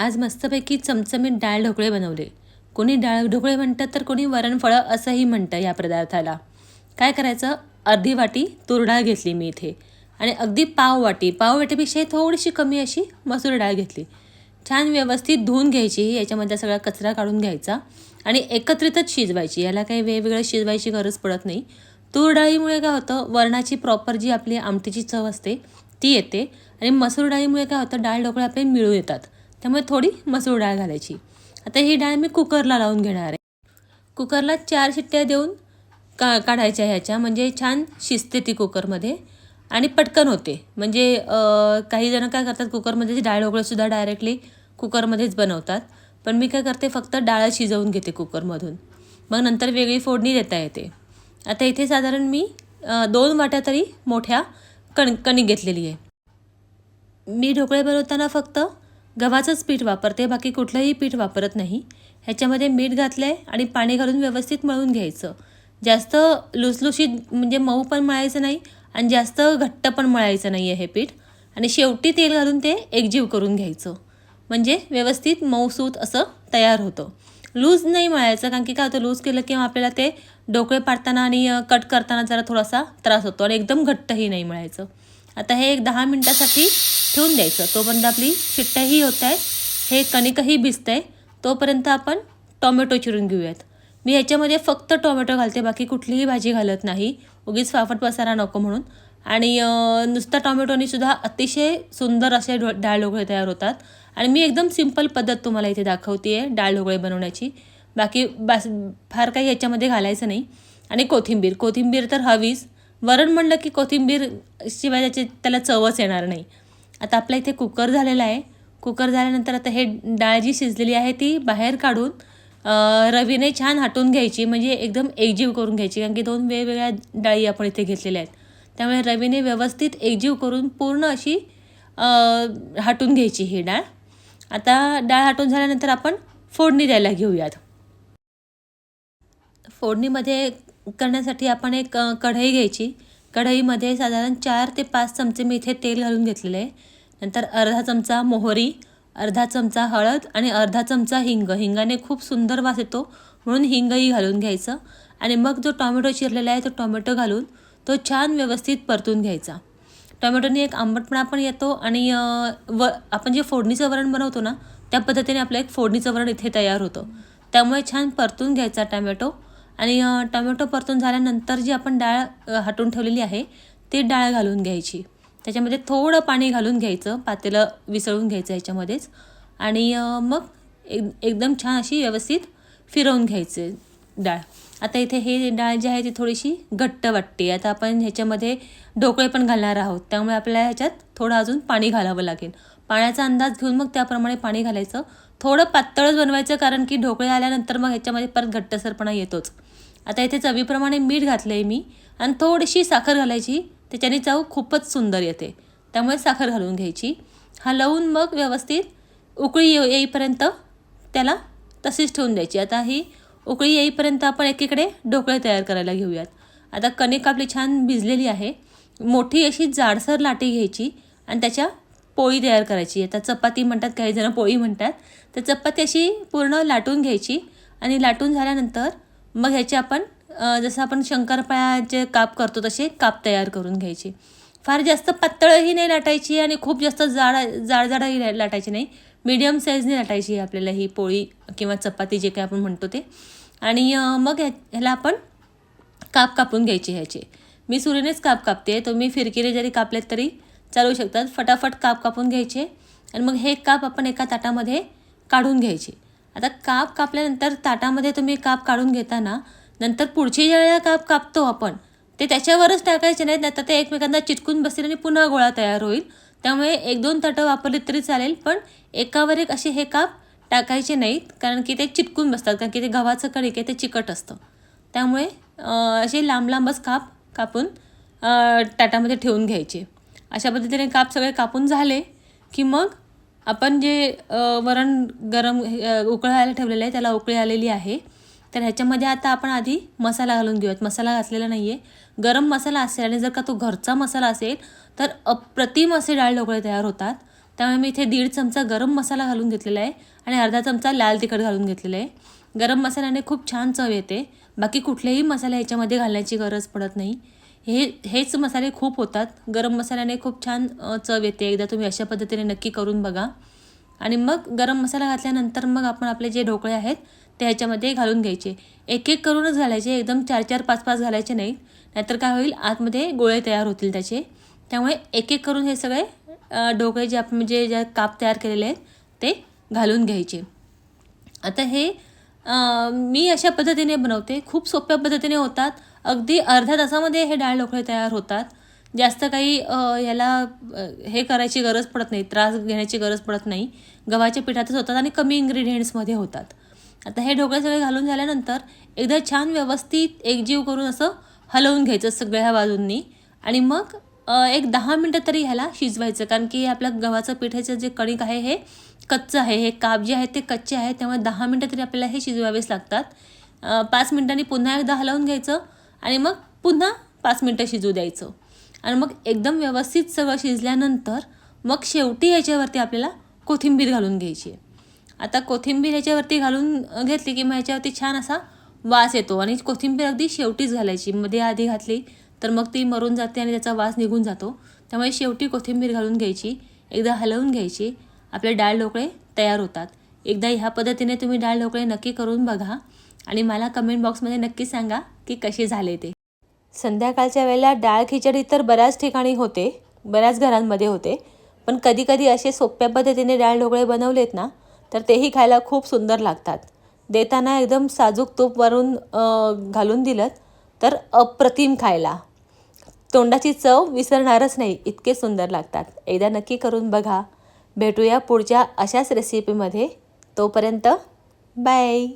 आज मस्तपैकी चमचमीत डाळ ढोकळे बनवले. कोणी डाळ ढोकळे म्हणतात तर कोणी वरणफळं असंही म्हणतं या पदार्थाला. काय करायचं? अर्धी वाटी तूर डाळ घेतली मी इथे. आणि अगदी पाव वाटी पाव वाटीपेक्षा थोडीशी कमी अशी मसूर डाळ घेतली. छान व्यवस्थित धुवून घ्यायची याच्यामध्ये सगळा कचरा काढून घ्यायचा. आणि एकत्रितच शिजवायची याला काही वेगवेगळं शिजवायची गरज पडत नाही. तूर डाळीमुळे काय होतं? वरणाची प्रॉपर जी आपली आमटीची चव असते ती येते. आणि मसूर डाळीमुळे काय होतं? डाळ ढोकळे आपले मिळून येतात. त्यामुळे थोडी मसूर डाळ घालायची. आता ही डाळ मी कुकरला लावून घेणार आहे. कुकरला चार शिट्ट्या देऊन का काढायच्या ह्याच्या म्हणजे छान शिजते ती कुकरमध्ये आणि पटकन होते. म्हणजे काही जणं काय करतात कुकरमध्ये डाळ ढोकळंसुद्धा डायरेक्टली कुकरमध्येच बनवतात. पण मी काय करते फक्त डाळ शिजवून घेते कुकरमधून. मग नंतर वेगळी फोडणी देता येते. आता इथे साधारण मी दोन वाट्या तरी मोठ्या कण कणिक घेतलेली आहे. मी ढोकळे बनवताना फक्त गव्हाचंच पीठ वापरते बाकी कुठलंही पीठ वापरत नाही. ह्याच्यामध्ये मीठ घातलं आहे आणि पाणी घालून व्यवस्थित मळून घ्यायचं. जास्त लुसलुशीत म्हणजे मऊ पण मळायचं नाही आणि जास्त घट्ट पण मळायचं नाही आहे हे पीठ. आणि शेवटी तेल घालून ते एकजीव करून घ्यायचं. म्हणजे व्यवस्थित मऊसूत असं तयार होतं. लूज नाही मळायचं कारण की काय होतं लूज केलं की आपल्याला ते डोकळे पाडताना आणि कट करताना जरा थोडासा त्रास होतो आणि एकदम घट्टही नाही मळायचं. आता हे एक दहा मिनटासाठी ठेवून द्यायचं. तोपर्यंत आपली शिट्ट्याही होत आहे हे कणिकही भिजतं आहे तोपर्यंत आपण टोमॅटो चिरून घेऊयात. मी ह्याच्यामध्ये फक्त टोमॅटो घालते बाकी कुठलीही भाजी घालत नाही. उगीच फाफट पसारा नको म्हणून. आणि नुसता टोमॅटोनीसुद्धा अतिशय सुंदर असे ढो डाळ ढोकळे तयार होतात. आणि मी एकदम सिंपल पद्धत तुम्हाला इथे दाखवते आहे डाळ ढोकळे बनवण्याची. बाकी बास फार काही याच्यामध्ये घालायचं नाही. आणि कोथिंबीर कोथिंबीर तर हवीच. वरण म्हणलं की कोथिंबीर शिवाय त्याची त्याला चवच येणार नाही. आता आपल्या इथे कुकर झालेला आहे. कुकर झाल्यानंतर आता हे डाळ जी शिजलेली आहे ती बाहेर काढून रवीने छान हाटून घ्यायची. म्हणजे एकदम एकजीव करून घ्यायची. कारण की दोन वेगवेगळ्या डाळी आपण इथे घेतलेल्या आहेत. त्यामुळे रवीने व्यवस्थित एकजीव करून पूर्ण अशी हटून हाटून घ्यायची ही डाळ. आता डाळ हाटून झाल्यानंतर आपण फोडणी द्यायला घेऊयात. फोडणीमध्ये करण्यासाठी आपण एक कढई घ्यायची. कढईमध्ये साधारण चार ते पाच चमचे मी इथे तेल घालून घेतलेले आहे. नंतर अर्धा चमचा मोहरी अर्धा चमचा हळद आणि अर्धा चमचा हिंग. हिंगाने खूप सुंदर वास येतो म्हणून हिंगही घालून घ्यायचं. आणि मग जो टॉमॅटो चिरलेला आहे तो टॉमॅटो घालून तो छान व्यवस्थित परतून घ्यायचा. टोमॅटोने एक आंबटपणा पण येतो आणि व आपण जे फोडणीचं वरण बनवतो ना त्या पद्धतीने आपलं एक फोडणीचं वरण इथे तयार होतं. त्यामुळे छान परतून घ्यायचा टॅमॅटो. आणि टोमॅटो परतून झाल्यानंतर जी आपण डाळ हटवून ठेवलेली आहे ती डाळ घालून घ्यायची. त्याच्यामध्ये थोडं पाणी घालून घ्यायचं पातेलं विसळून घ्यायचं ह्याच्यामध्येच आणि मग एक एकदम छान अशी व्यवस्थित फिरवून घ्यायचे डाळ. आता इथे हे डाळ जी आहे ती थोडीशी घट्ट वाटते. आता आपण ह्याच्यामध्ये ढोकळे पण घालणार आहोत. त्यामुळे आपल्याला ह्याच्यात थोडं अजून पाणी घालावं लागेल. पाण्याचा अंदाज घेऊन मग त्याप्रमाणे पाणी घालायचं. थोडं पातळच बनवायचं कारण की ढोकळे आल्यानंतर मग ह्याच्यामध्ये परत घट्टसरपणा येतोच. आता इथे चवीप्रमाणे मीठ घातलं आहे मी आणि थोडीशी साखर घालायची त्याच्याने चव खूपच सुंदर येते. त्यामुळे साखर घालून घ्यायची. हलवून मग व्यवस्थित उकळी येऊ येईपर्यंत त्याला तशीच ठेवून द्यायची. आता ही उकळी येईपर्यंत आपण एकीकडे ढोकळे तयार करायला घेऊयात. आता कणिक आपली छान भिजलेली आहे. मोठी अशी जाडसर लाटी घ्यायची आणि त्याच्या पोळी तयार करायची. आता चपाती म्हणतात काही जण पोळी म्हणतात. तर चपाती अशी पूर्ण लाटून घ्यायची आणि लाटून झाल्यानंतर मग ह्याचे आपण जसं आपण शंकरपाळ्याचे काप करतो तसे काप तयार करून घ्यायचे. फार जास्त पातळही नाही लाटायची आणि खूप जास्त जाड जाड जाडही लाटायची नाही. मीडियम साईजने लाटायची आपल्याला ही पोळी किंवा चपाती जे काही आपण म्हणतो ते. आणि मग ह्या ह्याला आपण काप कापून घ्यायचे ह्याचे. मी सुरीनेच काप कापते तुम्ही फिरकीने जरी कापलेत तरी चालू शकतात. फटाफट काप कापून घ्यायचे. आणि मग हे काप आपण एका ताटामध्ये काढून घ्यायचे. आता काप कापल्यानंतर ताटामध्ये तुम्ही काप काढून घेताना नंतर पुढची ज्या काप कापतो आपण ते त्याच्यावरच टाकायचे नाहीत नाही तर ते एकमेकांना चिटकून बसतील आणि पुन्हा गोळा तयार होईल. त्यामुळे एक दोन ताटं वापरली तरी चालेल पण एकावर एक असे हे काप टाकायचे नाहीत कारण की ते चिटकून बसतात कारण की ते गव्हाचं कणिक आहे ते चिकट असतं. त्यामुळे असे लांब लांबच काप कापून ताटामध्ये ठेवून घ्यायचे. अशा पद्धतीने काप सगळे कापून झाले की मग आपण जे वरण गरम उकळायला ठेवलेलं आहे त्याला उकळी आलेली आहे. तर ह्याच्यामध्ये आता आपण आधी मसाला घालून घेऊयात. मसाला घातलेला नाही आहे गरम मसाला असेल आणि जर का तो घरचा मसाला असेल तर अप्रतिम असे डाळ ढोकळे तयार होतात. त्यामुळे मी इथे दीड चमचा गरम मसाला घालून घेतलेला आहे आणि अर्धा चमचा लाल तिखट घालून घेतलेलं आहे. गरम मसाल्याने खूप छान चव येते. बाकी कुठलेही मसाले ह्याच्यामध्ये घालण्याची गरज पडत नाही. हे हेच मसाले खूप होतात. गरम मसाल्याने खूप छान चव येते. एकदा तुम्ही अशा पद्धतीने नक्की करून बघा. आणि मग गरम मसाला घातल्यानंतर मग आपण आपले जे ढोकळे आहेत ते ह्याच्यामध्ये घालून घ्यायचे. एक एक करूनच घालायचे. एकदम चार चार पाच पाच घालायचे नाहीत. नाहीतर काय होईल आतमध्ये गोळे तयार होतील त्याचे. त्यामुळे एक एक करून हे सगळे ढोकळे जे आपण म्हणजे ज्या काप तयार केलेले आहेत ते घालून घ्यायचे. आता हे मी अशा पद्धतीने बनवते. खूप सोप्या पद्धतीने होतात. अगदी अर्ध्या तासामध्ये हे डाळ ढोकळे तयार होतात. जास्त काही ह्याला याला हे करायची गरज पडत नाही. त्रास घेण्याची गरज पडत नाही. गव्हाच्या पिठातच होतात आणि कमी इन्ग्रेडियंट्समध्ये होतात. आता हे ढोकळे सगळे घालून झाल्यानंतर एकदा छान व्यवस्थित एकजीव करून असं हलवून घ्यायचं सगळ्या बाजूंनी. आणि मग एक दहा मिनटं तरी ह्याला शिजवायचं. कारण की आपलं गव्हाचं पिठाचं जे कणिक आहे हे कच्चं आहे हे काप जे आहे ते कच्चे आहेत त्यामुळे दहा मिनटं तरी आपल्याला हे शिजवावेच लागतात. पाच मिनटांनी पुन्हा एकदा हलवून घ्यायचं आणि मग पुन्हा पाच मिनटं शिजू द्यायचं. आणि मग एकदम व्यवस्थित सगळं शिजल्यानंतर मग शेवटी ह्याच्यावरती आपल्याला कोथिंबीर घालून घ्यायची. आता कोथिंबीर ह्याच्यावरती घालून घेतली की मग ह्याच्यावरती छान असा वास येतो आणि कोथिंबीर अगदी शेवटीच घालायची. मध्ये आधी घातली तर मग ती मरून जाते आणि त्याचा वास निघून जातो. त्यामुळे शेवटी कोथिंबीर घालून घ्यायची. एकदा हलवून घ्यायची. आपले डाळ ढोकळे तयार होतात. एकदा ह्या पद्धतीने तुम्ही डाळ ढोकळे नक्की करून बघा आणि मला कमेंट बॉक्समध्ये नक्की सांगा की कसे झाले ते. संध्याकाळच्या वेळेला डाळ खिचडी तर बऱ्याच ठिकाणी होते बऱ्याच घरांमध्ये होते पण कधीकधी असे सोप्या पद्धतीने डाळ ढोकळे बनवलेत ना तर तेही खायला खूप सुंदर लागतात. देताना एकदम साजूक तूप वरून घालून दिलं तर अप्रतिम खायला. तोंडाची चव विसरणारच नाही इतके सुंदर लागतात. एकदा नक्की करून बघा. भेटूया पुढच्या अशाच रेसिपीमध्ये तोपर्यंत बाय